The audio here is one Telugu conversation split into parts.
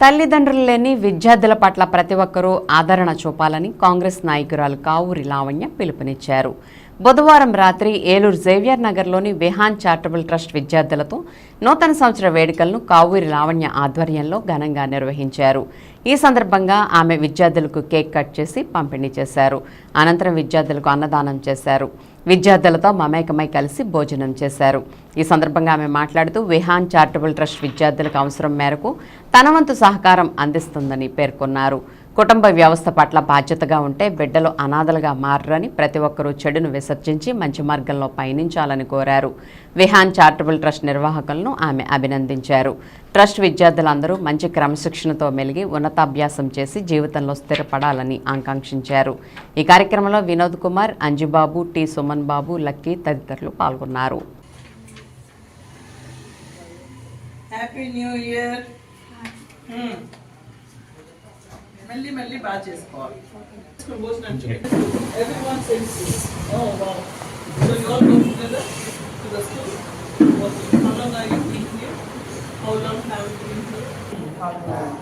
తల్లిదండ్రులు లేని విద్యార్థుల పట్ల ప్రతి ఒక్కరూ ఆదరణ చూపాలని కాంగ్రెస్ నాయకురాలు కావూరి లావణ్య పిలుపునిచ్చారు. బుధవారం రాత్రి ఏలూరు జేవియర్ నగర్లోని విహాన్ చారిటబుల్ ట్రస్ట్ విద్యార్థులతో నూతన సంవత్సర వేడుకలను కావూరి లావణ్య ఆధ్వర్యంలో ఘనంగా నిర్వహించారు. ఈ సందర్భంగా ఆమె విద్యార్థులకు కేక్ కట్ చేసి పంపిణీ చేశారు. అనంతరం విద్యార్థులకు అన్నదానం చేశారు. విద్యార్థులతో మమేకమై కలిసి భోజనం చేశారు. ఈ సందర్భంగా ఆమె మాట్లాడుతూ విహాన్ చారిటబుల్ ట్రస్ట్ విద్యార్థులకు అవసరం మేరకు తన వంతు సహకారం అందిస్తుందని పేర్కొన్నారు. కుటుంబ వ్యవస్థ పట్ల బాధ్యతగా ఉంటే బిడ్డలు అనాథలుగా మారరని ప్రతి ఒక్కరూ చెడును విసర్జించి మంచి మార్గంలో పయనించాలని కోరారు. విహాన్ చారిటబుల్ ట్రస్ట్ నిర్వాహకులను ఆమె అభినందించారు. ట్రస్ట్ విద్యార్థులందరూ మంచి క్రమశిక్షణతో మెలిగి ఉన్నతాభ్యాసం చేసి జీవితంలో స్థిరపడాలని ఆకాంక్షించారు. ఈ కార్యక్రమంలో వినోద్ కుమార్ అంజుబాబు టి సుమన్ బాబు లక్కీ తదితరులు పాల్గొన్నారు. హ్యాపీ న్యూ ఇయర్ మళ్ళీ మళ్ళీ బాగా చేసుకోవాలి భోజనం every sense oh wow so you all go together to the school how long are you been here how long have you been here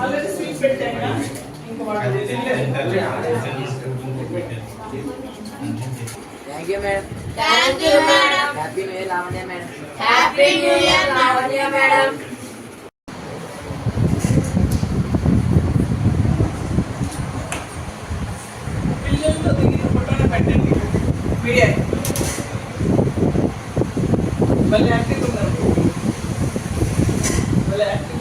already sweet పెట్టాను ఇంకా వాళ్ళు Thank you, madam. Thank you, madam. Happy New Year, Lavanya, madam. Happy New Year, Lavanya madam. పిల్లలతో దిగిన ఫోటోని పెట్టండి మీడియా మళ్ళీ యాక్టింగ్ ఉన్నారు మళ్ళీ యాక్టింగ్